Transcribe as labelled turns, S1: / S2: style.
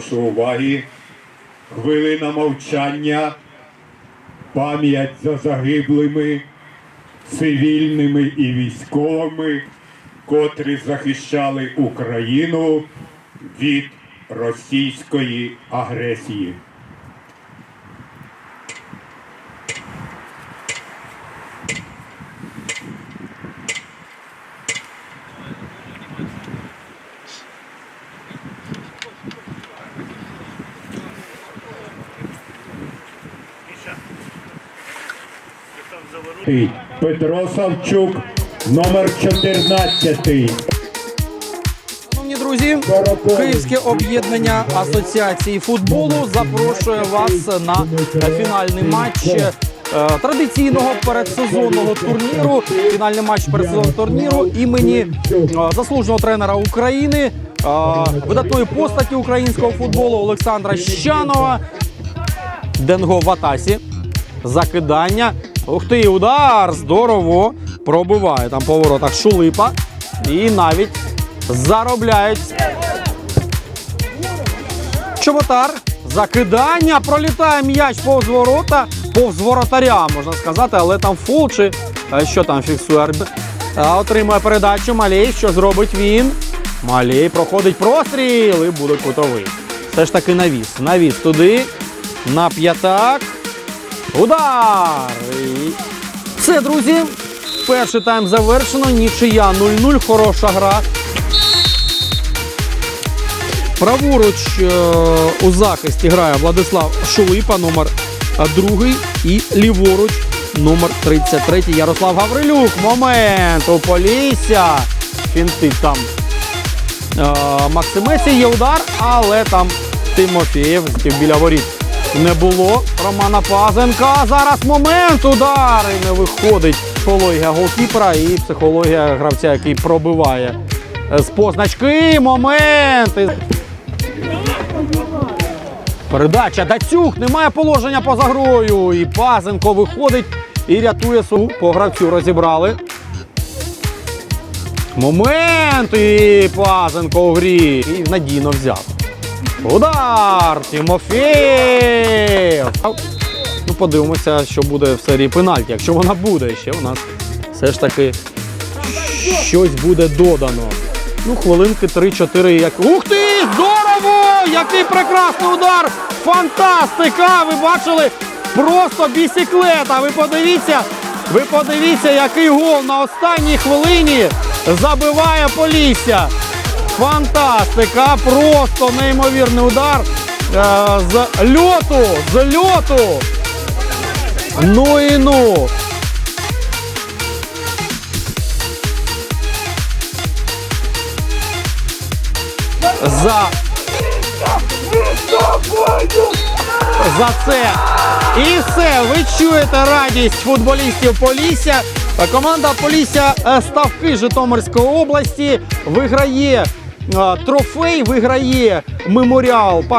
S1: вашої уваги хвилина мовчання, пам'ять за загиблими, цивільними і військовими, котрі захищали Україну від російської агресії. Петро Савчук, номер 14.
S2: Шановні друзі, Київське об'єднання асоціації футболу запрошує вас на фінальний матч е, традиційного передсезонного турніру. Фінальний матч передсезонного турніру імені е, заслуженого тренера України, е, видатної постаті українського футболу Олександра Щанова. Денго в атасі. Закидання. Ух ти, удар! Здорово! Пробиває там по воротах Шулипа. І навіть заробляють. Чоботар. Закидання. Пролітає м'яч повз ворота. Повз воротаря, можна сказати, але там фул чи е, що там фіксує арбітр. А, Отримує передачу Малей. Що зробить він? Малей проходить простріл і буде кутовий. Все ж таки навіс. Навіс туди. На п'ятак. Удар! Все, друзі. Перший тайм завершено. Нічия 0-0. Хороша гра. Праворуч е, у захисті грає Владислав Шулипа, номер е, другий. І ліворуч номер 33 Ярослав Гаврилюк. Момент у Полісся. Фінтить там е, Максимеці є удар, але там Тимофєєв біля воріт не було. Романа Пазенка. Зараз момент удар. І не виходить психологія голкіпера і психологія гравця, який пробиває е, з позначки. Момент. Передача Дацюк. Немає положення поза грою. І Пазенко виходить і рятує свою. По гравцю розібрали. Момент! І Пазенко у грі. І надійно взяв. Удар! Тимофєєв! Ну, подивимося, що буде в серії пенальті. Якщо вона буде, ще у нас все ж таки щось буде додано. Ну, хвилинки 3-4. Як... Ух ти! Здорово! Який прекрасний удар! Фантастика! Ви бачили? Просто бісіклета! Ви подивіться! Ви подивіться, який гол на останній хвилині забиває Полісся. Фантастика! Просто неймовірний удар е, з льоту! З льоту! Ну і ну! За за це. І все, ви чуєте радість футболістів Полісся. Команда Полісся е, Ставки Житомирської області виграє трофей, виграє меморіал